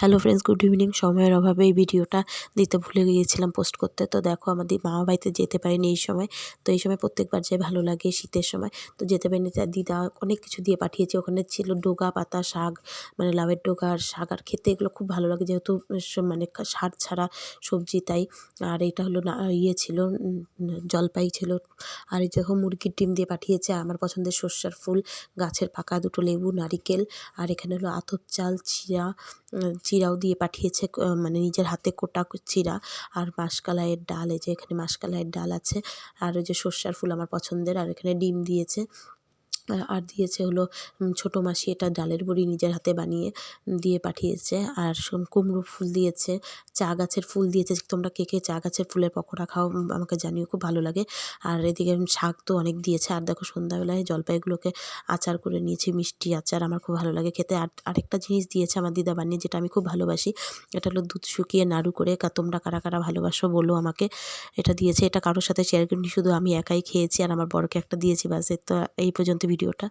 Hello friends good evening সময়ের অভাবে এই ভিডিওটা দিতে ভুলে গিয়েছিলাম পোস্ট করতে। তো দেখো, আমাদের মামা বাড়িতে যেতে পারিনি এই সময়। তো এই সময় প্রত্যেকবার যাই ভালো লাগে শীতের সময়, তো যেতে পারিনি। তার দিদা অনেক কিছু দিয়ে পাঠিয়েছে। ওখানে ছিল ডোগা, পাতা, শাক মানে লাউয়ের ডোগা আর শাক আর খেতে এগুলো খুব ভালো লাগে। যেহেতু মানে সার ছাড়া সবজি তাই। আর এটা হলো না ইয়ে ছিল জলপাই ছিল। আর এই দেখো, মুরগির ডিম দিয়ে পাঠিয়েছে। আমার পছন্দের সর্ষার ফুল, গাছের পাকা দুটো লেবু, নারিকেল। আর এখানে হলো আতপ চাল চিরা চিরাও দিয়ে পাঠিয়েছে মানে নিজের হাতে কোটা চিরা আর মাসকালাইয়ের ডাল, এই যে এখানে মাসকালাইয়ের ডাল আছে আর ওই যে সর্ষার ফুল আমার পছন্দের আর এখানে ডিম দিয়েছে। আর দিয়েছে হলো ছোটো মাসি এটা ডালের বড়ি নিজের হাতে বানিয়ে দিয়ে পাঠিয়েছে। আর কুমড়ো ফুল দিয়েছে, চা গাছের ফুল দিয়েছে। তোমরা কে কে চা গাছের ফুলের পকোড়া খাও আমাকে জানিও, খুব ভালো লাগে। আর এদিকে শাক তো অনেক দিয়েছে। আর দেখো, সন্ধ্যাবেলায় জলপাইগুলোকে আচার করে নিয়েছি, মিষ্টি আচার, আমার খুব ভালো লাগে খেতে। আর আরেকটা জিনিস দিয়েছে আমার দিদা বানিয়ে, যেটা আমি খুব ভালোবাসি, এটা হলো দুধ শুকিয়ে নাড়ু করে তোমরা কারা কারা ভালোবাসো বলো আমাকে। এটা দিয়েছে, এটা কারোর সাথে শেয়ার করিনি, শুধু আমি একাই খেয়েছি, আর আমার বড়কে একটা দিয়েছি, বাসে তো এই পর্যন্ত ভিডিওটা